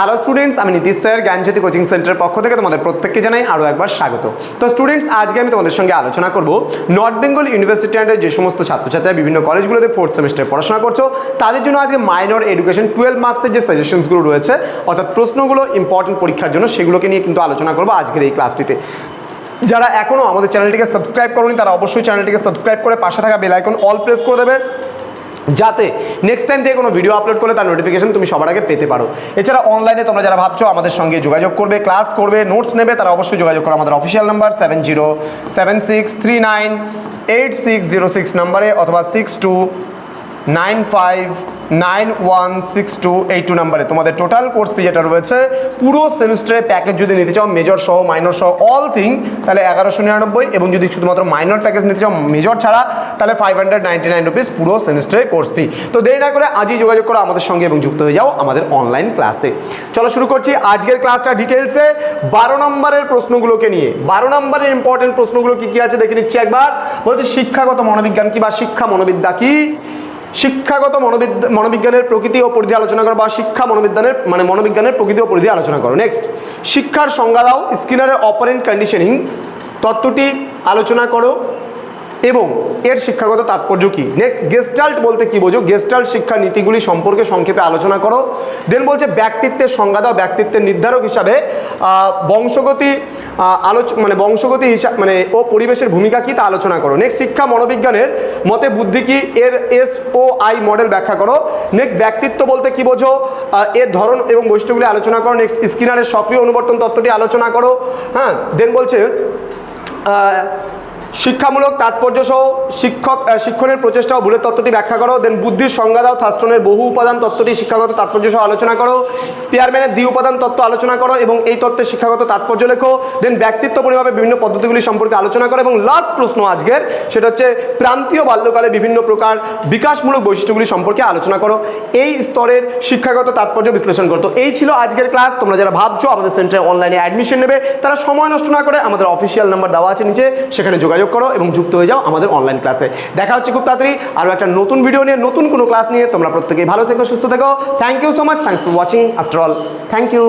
Hello students আমি Nitish sir, জ্ঞানজ্যোতি coaching সেন্টারের পক্ষ থেকে তোমাদের প্রত্যেককে জানাই আরও একবার স্বাগত। তো স্টুডেন্টস আজকে আমি তোমাদের সঙ্গে আলোচনা করব নর্থ বেঙ্গল ইউনিভার্সিটি যে সমস্ত ছাত্রছাত্রীরা বিভিন্ন কলেজগুলোতে ফোর্থ সেমিস্টারে পড়াশোনা করছ, তাদের জন্য আজকে মাইনর এডুকেশন টুয়েলভ মার্কসের যে সাজেশনসগুলো রয়েছে, অর্থাৎ প্রশ্নগুলো ইম্পর্টেন্ট পরীক্ষার জন্য সেগুলোকে নিয়ে কিন্তু আলোচনা করব আজকের এই ক্লাসটিতে যারা এখনও আমাদের চ্যানেলটিকে সাবস্ক্রাইব করনি, তারা অবশ্যই চ্যানেলটিকে সাবস্ক্রাইব করে পাশে থাকা বেল আইকন অল প্রেস করে দেবে। যাতে নেক্সট টাইম থেকে কোনো ভিডিও আপলোড করলে তার নোটিফিকেশন তুমি সবার আগে পেতে পারো। এছাড়া অনলাইনে তোমরা যারা ভাবছ আমাদের সঙ্গে যোগাযোগ করবে ক্লাস করবে নোটস নেবে, তারা অবশ্যই যোগাযোগ করো আমাদের official number seven zero seven six three nine eight six zero six নাম্বারে অথবা six two nine five nine one six two এই টু নাম্বারে। তোমাদের টোটাল কোর্স ফি যেটা রয়েছে, পুরো সেমিস্টারের প্যাকেজ যদি নিতে চাও মেজর সহ মাইনর সহ অল থিং তাহলে এগারোশো নিরানব্বই এবং যদি শুধুমাত্র মাইনর প্যাকেজ নিতে চাও মেজর ছাড়া, তাহলে five hundred ninety nine rupees পুরো সেমিস্টারের কোর্স ফি তো দেরি না করে আজই যোগাযোগ করো আমাদের সঙ্গে এবং যুক্ত হয়ে যাও আমাদের অনলাইন ক্লাসে চলো শুরু করছি আজকের ক্লাসটা ডিটেলসে বারো নম্বরের প্রশ্নগুলোকে নিয়ে, বারো নম্বরের ইম্পর্টেন্ট প্রশ্নগুলো কি কি আছে দেখে নিচ্ছি একবার। বলছে শিক্ষাগত মনোবিজ্ঞান কি বা শিক্ষা মনোবিদ্যা কি? শিক্ষাগত মনোবিদ্যা মনোবিজ্ঞানের প্রকৃতি ও পরিধি আলোচনা করো বা শিক্ষা মনোবিজ্ঞানের মানে মনোবিজ্ঞানের প্রকৃতি ও পরিধি আলোচনা করো। নেক্সট শিক্ষার সংজ্ঞা দাও। স্কিনারের অপারেন্ট কন্ডিশনিং তত্ত্বটি আলোচনা করো। এবং এর শিক্ষাগত তাৎপর্য কি? নেক্সট গেস্টাল্ট বলতে কি বোঝো? গেস্টাল্ট শিক্ষা নীতিগুলি সম্পর্কে সংক্ষেপে আলোচনা করো। দেন বলছে ব্যক্তিত্বের সংজ্ঞা দাও, ব্যক্তিত্বের নির্ধারক হিসাবে। বংশগতি আলোচ মানে বংশগতি হিসাব মানে ও পরিবেশের ভূমিকা কি তা আলোচনা করো। নেক্সট শিক্ষা মনোবিজ্ঞানের মতে বুদ্ধি কি? এর এস ও আই মডেল ব্যাখ্যা করো। নেক্সট ব্যক্তিত্ব বলতে কি বোঝো? এর ধরন এবং বৈশিষ্ট্যগুলি আলোচনা করো। নেক্সট স্কিনারের সক্রিয় অনুবর্তন তত্ত্বটি আলোচনা করো। হ্যাঁ দেন বলছে শিক্ষামূলক তাৎপর্য সহ শিক্ষক শিক্ষণের প্রচেষ্টা ও ভুলের তত্ত্বটি ব্যাখ্যা করো দেন বুদ্ধির সংজ্ঞা দাও থাস্টনের বহু উপাদান তত্ত্বটি শিক্ষাগত তাৎপর্য সহ আলোচনা করো স্পিয়ারম্যানের দ্বি উপাদান তত্ত্ব আলোচনা করো এবং এই তত্ত্বের শিক্ষাগত তাৎপর্য লেখো দেন ব্যক্তিত্ব পরিমাপে বিভিন্ন পদ্ধতিগুলি সম্পর্কে আলোচনা করো এবং লাস্ট প্রশ্ন আজকের, সেটা হচ্ছে প্রান্তীয় বাল্যকালে বিভিন্ন প্রকার বিকাশমূলক বৈশিষ্ট্যগুলি সম্পর্কে আলোচনা করো, এই স্তরের শিক্ষাগত তাৎপর্য বিশ্লেষণ করতো এই ছিল আজকের ক্লাস, তোমরা যারা ভাবছ আমাদের সেন্টারে অনলাইনে অ্যাডমিশন নেবে, তারা সময় নষ্ট না করে আমাদের অফিসিয়াল নাম্বার দেওয়া আছে নিচে, সেখানে যোগাযোগ করো এবং যুক্ত হয়ে যাও আমাদের অনলাইন ক্লাসে দেখা হচ্ছে খুব তাড়াতাড়ি। আরও একটা নতুন ভিডিও নিয়ে, নতুন কোনো ক্লাস নিয়ে। তোমরা প্রত্যেকেই ভালো থেকো, সুস্থ থেকো। Thank you so much thanks for watching after all thank you